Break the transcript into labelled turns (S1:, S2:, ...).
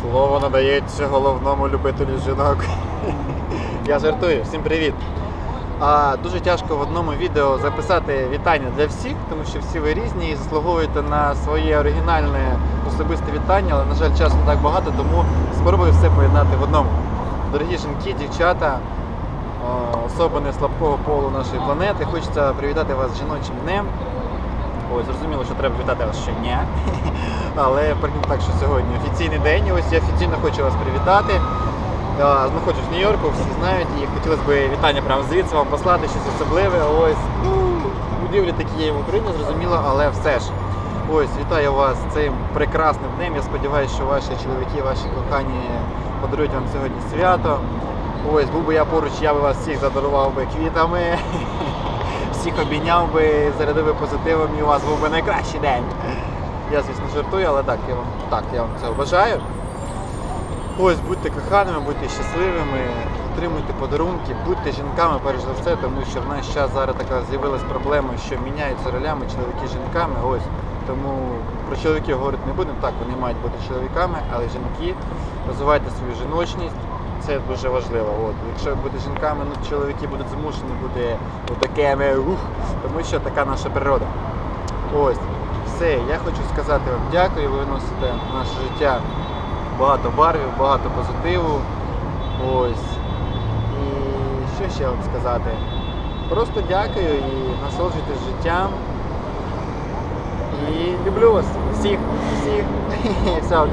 S1: Слово надається головному любителю жінок. Я жартую, всім привіт. А, дуже тяжко в одному відео записати вітання для всіх, тому що всі ви різні і заслуговуєте на своє оригінальне особисте вітання, але, на жаль, часу не так багато, тому спробую все поєднати в одному. Дорогі жінки, дівчата, о, особини слабкого полу нашої планети, хочеться привітати вас жіночим днем. Ось, зрозуміло, що треба вітати вас щодня. Але так, що сьогодні офіційний день. Ось я офіційно хочу вас привітати. Знаходжусь в Нью-Йорку, всі знають, і хотілося б вітання прямо звідси вам послати щось особливе. Ось ну, будівлі такі є в Україні, зрозуміло, але все ж. Ось, вітаю вас цим прекрасним днем. Я сподіваюся, що ваші чоловіки, ваші кохані подарують вам сьогодні свято. Ось, був би я поруч, я би вас всіх задарував би квітами, всіх обійняв би, зарядив би позитивом і у вас був би найкращий день. Я, звісно, жартую, але так, я вам, так, я вам цього бажаю. Ось, будьте коханими, будьте щасливими, отримуйте подарунки, будьте жінками перш за все, тому що в наш час зараз така з'явилась проблема, що міняються ролями чоловіки жінками. Ось тому про чоловіків говорити не будемо. Так, вони мають бути чоловіками, але жінки розвивайте свою жіночність. Це дуже важливо. От. Якщо ви будете жінками, ну чоловіки будуть змушені бути такими, ух, тому що така наша природа. Ось, все, я хочу сказати вам дякую, ви виносите в наше життя багато барвів, багато позитиву. Ось. І що ще вам сказати? Просто дякую і насолоджуйтесь життям. І люблю вас всіх, всіх. Все.